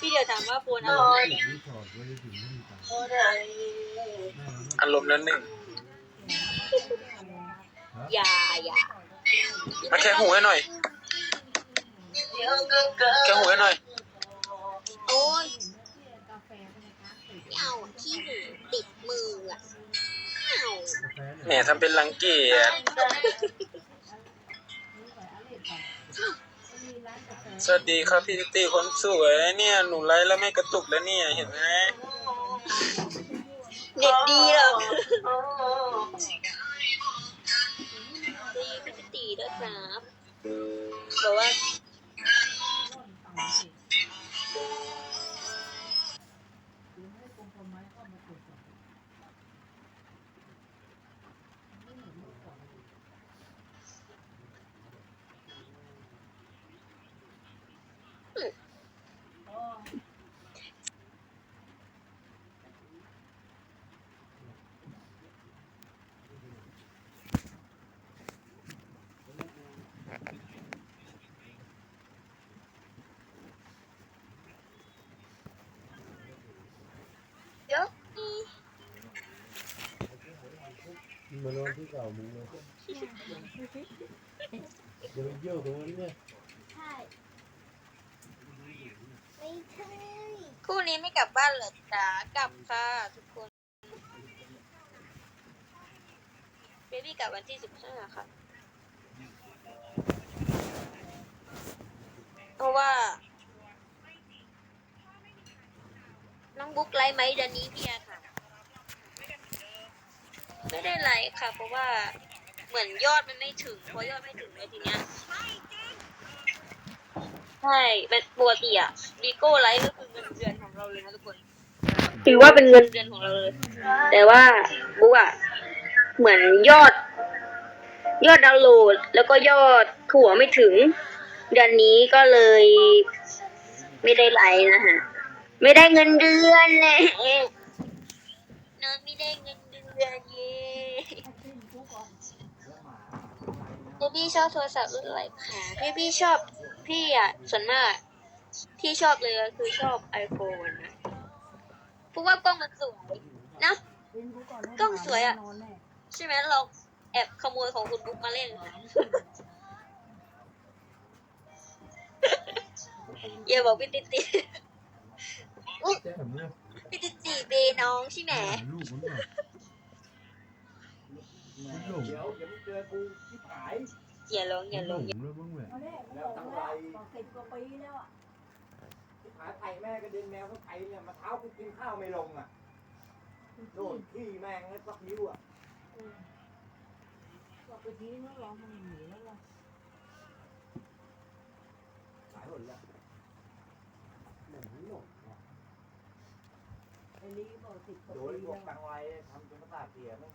พี่เดียวถามว่าปูนเอารีสอร์ทก็จะถึงไม่มีตังค์อารมณ์นั้นหนึ่งอย่าอย่ามาแค่หูให้หน่อย แค่หูให้หน่อย โอ้ยไม่เอาอะขี้หูติดมืออะไม่เอากาแฟแหมเนี่ยทำเป็นรังเกียจ สวัสดีครับพี่ตี้คนสวยเนี่ย หนูไลฟ์แล้วไม่กระตุกแล้วเนี่ยเห็นไหม เด็ดดีหรอ มานอนที่เก่ามึงเลยเดี๋ยวไปเยี่ยวตรงนั้นเนี่ยคู่นี้ไม่กลับบ้านเหรอจ๋ากลับค่ะทุกคนเบบี้กลับวันที่สิบห้าค่ะเพราะว่า น้องบุ๊กไลฟ์ไหมเดือนนี้เพียค่ะ ไม่ได้ไลฟ์ค่ะ เพราะว่าเหมือนยอดมันไม่ถึง เพราะยอดไม่ถึงเลยทีเนี้ยใช่เป็นปกติอะบีโก้ไลฟ์ก็คือเงินเดือนของเราเลยนะทุกคน ถือว่าเป็นเงินเดือนของเราเลย แต่ว่าบุ๊กอะเหมือนยอด ยอดดาวน์โหลด แล้วก็ยอดถั่วไม่ถึง เดือนนี้ก็เลย ไม่ได้ไลฟ์นะฮะ ไม่ได้เงินเดือนเลย นอนไม่ได้เงินเดือนเย้พี่พี่ชอบโทรศัพท์รุ่นอะไรคะพี่พี่ชอบพี่อะส่วนมากที่ชอบเลยก็คือชอบ iPhone นะเพราะว่ากล้องมันสวยนะกล้องสวยอะใช่ไหมลองแอบขโมยของคุณบุ๊กมาเล่นค่ะอย่าบอกพี่ติติแจ่มเนี่ย พี่ติติเบ น้องใช่ไหมลูกมันแบบมันหลงเดี๋ยวเดี๋ยวมึงเจอกูที่ผายอย่าร้องอย่าหลร้งงอย่าแล้วบ้างแหละแล้วตั้งไรที่ผายไข่แม่กระเด็นแมวเขาไข่เนี่ยมาเท้ากูกินข้าวไม่ลงอะโดนขี้แม่งแล้วสักนิ้วอะหลายหนแล้วหลงหลงว่ะโดนพวกตังไรทำจนประสาทเสียมั้ง